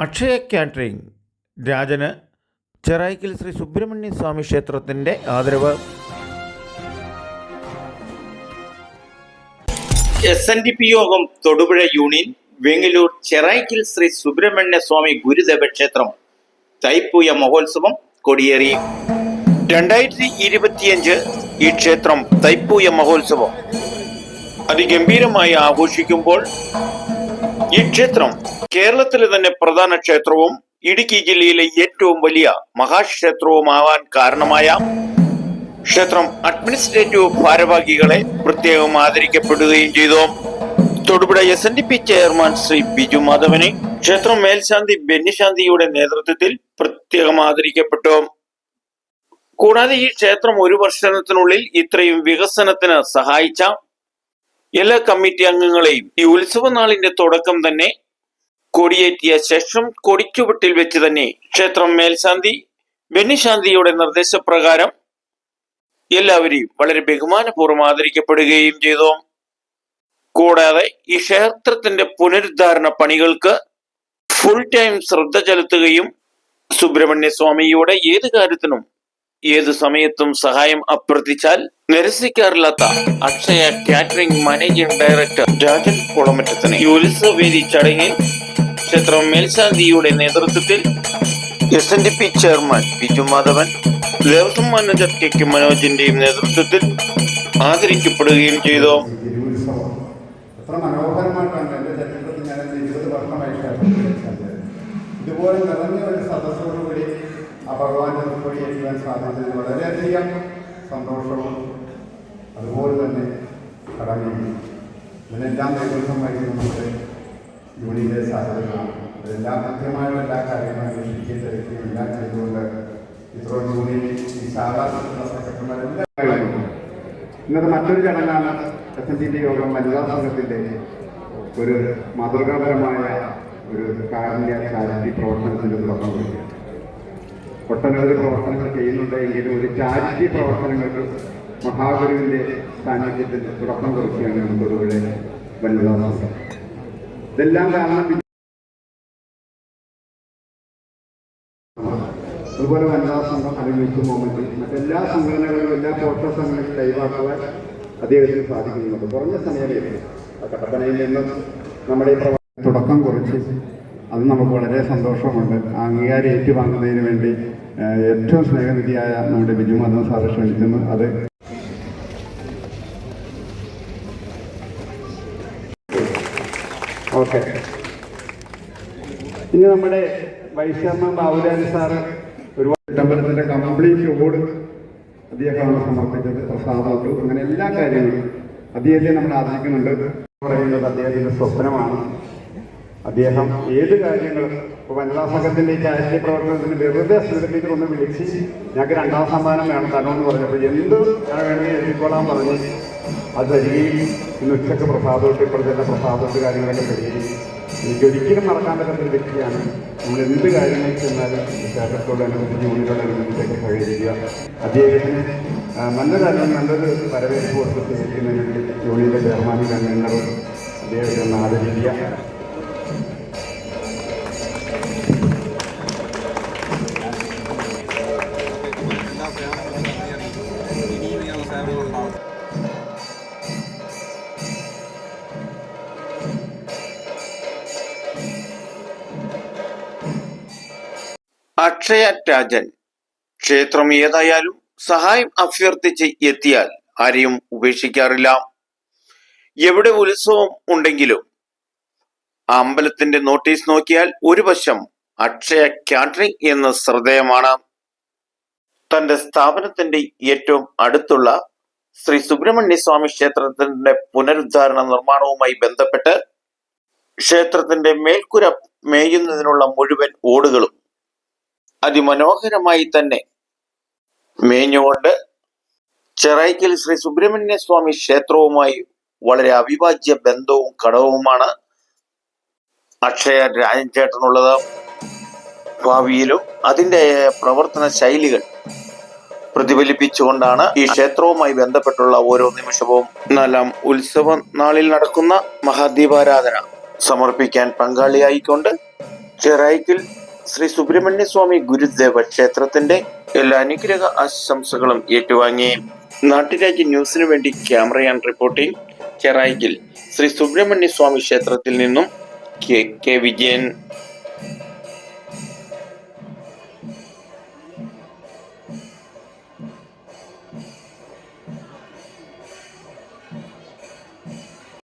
Akshaya catering രാജന് ചെറായിക്കൽ ശ്രീ സുബ്രഹ്മണ്യ സ്വാമി ക്ഷേത്രത്തിന്റെ ആദരവ്. എസ് എൻ ഡി പി യോഗം തൊടുപുഴ യൂണിയൻ വെങ്ങലൂർ ചെറായിക്കൽ ശ്രീ സുബ്രഹ്മണ്യ സ്വാമി ഗുരുദേവ ക്ഷേത്രം തൈപ്പൂയ മഹോത്സവം കൊടിയേറി. രണ്ടായിരത്തി ഇരുപത്തിയഞ്ച് ഈ ക്ഷേത്രം തൈപ്പൂയ മഹോത്സവം അതിഗംഭീരമായി ആഘോഷിക്കുമ്പോൾ ഈ ക്ഷേത്രം കേരളത്തിലെ തന്നെ പ്രധാന ക്ഷേത്രവും ഇടുക്കി ജില്ലയിലെ ഏറ്റവും വലിയ മഹാക്ഷേത്രവുമാവാൻ കാരണമായ ക്ഷേത്രം അഡ്മിനിസ്ട്രേറ്റീവ് ഭാരവാഹികളെ പ്രത്യേകം ആദരിക്കപ്പെടുകയും ചെയ്തു. Thodupuzha S N D P chairman Sree Biju മാധവനെ ക്ഷേത്രം മേൽശാന്തി ബെന്നിശാന്തിയുടെ നേതൃത്വത്തിൽ പ്രത്യേകം ആദരിക്കപ്പെട്ടു. കൂടാതെ ഈ ക്ഷേത്രം ഒരു വർഷത്തിനുള്ളിൽ ഇത്രയും വികസനത്തിന് സഹായിച്ച എല്ലാ കമ്മിറ്റി അംഗങ്ങളെയും ഈ ഉത്സവ നാളിന്റെ തുടക്കം തന്നെ കൊടിയേറ്റിയ ശേഷം കൊടിച്ചുവട്ടിൽ വെച്ച് തന്നെ ക്ഷേത്രം മേൽശാന്തി ബെന്നിശാന്തിയുടെ നിർദ്ദേശപ്രകാരം എല്ലാവരെയും വളരെ ബഹുമാനപൂർവം ആദരിക്കപ്പെടുകയും ചെയ്തു. കൂടാതെ ഈ ക്ഷേത്രത്തിന്റെ പുനരുദ്ധാരണ പണികൾക്ക് ഫുൾ ടൈം ശ്രദ്ധ ചെലുത്തുകയും സുബ്രഹ്മണ്യ സ്വാമിയുടെ ഏത് കാര്യത്തിനും ഏത് സമയത്തും സഹായം അഭ്യർത്ഥിച്ചാൽ നിരസിക്കാറില്ലാത്ത Akshaya catering managing director Rajan കുളമറ്റത്തിന്. ഈ ഉത്സവവേദി ചടങ്ങിൽ ക്ഷേത്രം മേൽശാന്തിയുടെ നേതൃത്വത്തിൽ S N D P chairman Biju Madhavan Devaswom manager K K മനോജിന്റെയും നേതൃത്വത്തിൽ ആദരിക്കപ്പെടുകയും ചെയ്തു. ഇതുപോലെ നിറഞ്ഞ ഒരു സദസ്സോടുകൂടി ആ ഭഗവാന്റെ മുൻപടി എത്തിക്കാൻ സാധിച്ചതിൽ വളരെയധികം സന്തോഷവും അതുപോലെ തന്നെ കടമയും ഇതിനെല്ലാം നേതൃത്വം വഹിക്കുന്ന നമ്മുടെ യൂണിയന്റെ സാധ്യതകളാണ് ഇതെല്ലാം കൃത്യമായുള്ള എല്ലാ കാര്യങ്ങളും അന്വേഷിക്കുകയും തിരക്കുകയും എല്ലാം ചെയ്തുകൊണ്ട് ഇത്രോ യൂണിയൻ ഈ സാധാരണ സെക്രട്ടറിമാരെല്ലാം ഇന്നത്തെ മറ്റൊരു ചടങ്ങാണ് എസ് എൻ ജിന്റെ യോഗം വനിതാ സംഘത്തിന്റെ ഒരു മാതൃകാപരമായ ഒരു കാരുണ്യ ചാരിറ്റി പ്രവർത്തനത്തിന്റെ തുടക്കം കുറിക്കുക ഒട്ടനവധി പ്രവർത്തനങ്ങൾ ചെയ്യുന്നുണ്ട്. എങ്കിലും ഒരു ചാരിറ്റി പ്രവർത്തനങ്ങൾക്ക് മഹാഗുരുവിന്റെ സാന്നിധ്യത്തിൽ തുടക്കം കുറിക്കുകയാണ് നമുക്ക് ഇവിടെ സംഘം ഇതെല്ലാം കാരണം അതുപോലെ വനിതാ സംഘം അനുഭവിച്ച മോമെന്റിൽ മറ്റെല്ലാ സംഘടനകളിലും എല്ലാ പോഷക സംഘടനകളും കൈവാക്കുവാൻ അദ്ദേഹത്തിന് സാധിക്കുന്നുണ്ട്. കുറഞ്ഞ സമയമേ കട്ടപ്പനയിൽ നിന്നും നമ്മുടെ തുടക്കം കുറിച്ച് അത് നമുക്ക് വളരെ സന്തോഷമുണ്ട്. അംഗീകാരം ഏറ്റുവാങ്ങുന്നതിന് വേണ്ടി ഏറ്റവും സ്നേഹനിധിയായ നമ്മുടെ ബിജു മാധവൻ സാറ് ക്ഷണിക്കുന്നു. അത് ഓക്കെ. ഇനി നമ്മുടെ വൈശമ്മ ബാബുരാജ് സാറ് ഒരുപാട് ചിദംബരത്തിന്റെ കംപ്ലീറ്റ് ഓട് അദ്ദേഹമാണ് സമർപ്പിച്ചത്. പ്രസാദോട്ട് അങ്ങനെ എല്ലാ കാര്യങ്ങളും അദ്ദേഹത്തെ നമ്മൾ ആദരിക്കുന്നുണ്ട്. പറയുന്നത് അദ്ദേഹത്തിന്റെ സ്വപ്നമാണ്. അദ്ദേഹം ഏത് കാര്യങ്ങളും ഇപ്പോൾ വനിതാ സംഘത്തിന്റെ ഈ ചാരിറ്റി പ്രവർത്തനത്തിന് വെറുതെ സ്മൃതിയിൽ ഒന്ന് വിളിച്ച് ഞങ്ങൾക്ക് രണ്ടാം സമ്മാനം വേണം തരണമെന്ന് പറഞ്ഞപ്പോൾ എന്ത് വേണമെങ്കിൽ എഴുതിക്കോളാൻ പറഞ്ഞു. അത് തരികയും ഇന്ന് ഉച്ചയ്ക്ക് പ്രസാദോട്ട് ഇപ്പോഴത്തെ പ്രസാദോട്ട് കാര്യങ്ങളൊക്കെ തരികയും എനിക്ക് ഒരിക്കലും മറക്കാൻ പറ്റാത്ത ഒരു വ്യക്തിയാണ്. നമ്മൾ എന്ത് കാര്യങ്ങൾ ചെന്നാലും ക്ഷേത്രത്തോടനുബന്ധിച്ച് യൂണിറ്റോടനുബന്ധിച്ചൊക്കെ സഹകരിക്കുക. അദ്ദേഹത്തിന് നല്ലതല്ല നല്ലൊരു വരവേൽപ്പ് കൊടുത്ത് സ്വീകരിക്കുന്നതിന് വേണ്ടി യൂണിയന്റെ ചെയർമാനും അംഗങ്ങളും അദ്ദേഹത്തെ ആദരിക്കുക. അക്ഷയ രാജൻ ക്ഷേത്രം ഏതായാലും സഹായം അഭ്യർത്ഥിച്ച് എത്തിയാൽ ആരെയും ഉപേക്ഷിക്കാറില്ല. എവിടെ ഉത്സവം ഉണ്ടെങ്കിലും അമ്പലത്തിന്റെ നോട്ടീസ് നോക്കിയാൽ ഒരു വശം അക്ഷയ കാറ്ററിംഗ് എന്ന ശ്രദ്ധേയമാണ്. തന്റെ സ്ഥാപനത്തിന്റെ ഏറ്റവും അടുത്തുള്ള ശ്രീ സുബ്രഹ്മണ്യ സ്വാമി ക്ഷേത്രത്തിന്റെ പുനരുദ്ധാരണ നിർമ്മാണവുമായി ബന്ധപ്പെട്ട് ക്ഷേത്രത്തിന്റെ മേൽക്കുര മേയുന്നതിനുള്ള മുഴുവൻ ഓടുകളും അതിമനോഹരമായി തന്നെ മേഞ്ഞുകൊണ്ട് ചെറൈക്കൽ ശ്രീ സുബ്രഹ്മണ്യ സ്വാമി ക്ഷേത്രവുമായി വളരെ അവിഭാജ്യ ബന്ധവും ഘടകവുമാണ് അക്ഷയ രാജൻചേട്ടനുള്ളത് ഭാവിയിലും അതിന്റെ പ്രവർത്തന ശൈലികൾ പ്രതിഫലിപ്പിച്ചുകൊണ്ടാണ് ഈ ക്ഷേത്രവുമായി ബന്ധപ്പെട്ടുള്ള ഓരോ നിമിഷവും നാലാം ഉത്സവ നാളിൽ നടക്കുന്ന മഹാദീപാരാധന സമർപ്പിക്കാൻ പങ്കാളിയായിക്കൊണ്ട് ചെറായിക്കിൽ ശ്രീ സുബ്രഹ്മണ്യ സ്വാമി ഗുരുദേവ ക്ഷേത്രത്തിന്റെ എല്ലാ അനുഗ്രഹ ആശംസകളും ഏറ്റുവാങ്ങി. നാട്ടുരാജ്യ ന്യൂസിനു വേണ്ടി ക്യാമറ ആൻഡ് റിപ്പോർട്ടിംഗ് ചെറായിക്കിൽ ശ്രീ സുബ്രഹ്മണ്യ സ്വാമി ക്ഷേത്രത്തിൽ നിന്നും കെ കെ വിജയൻ.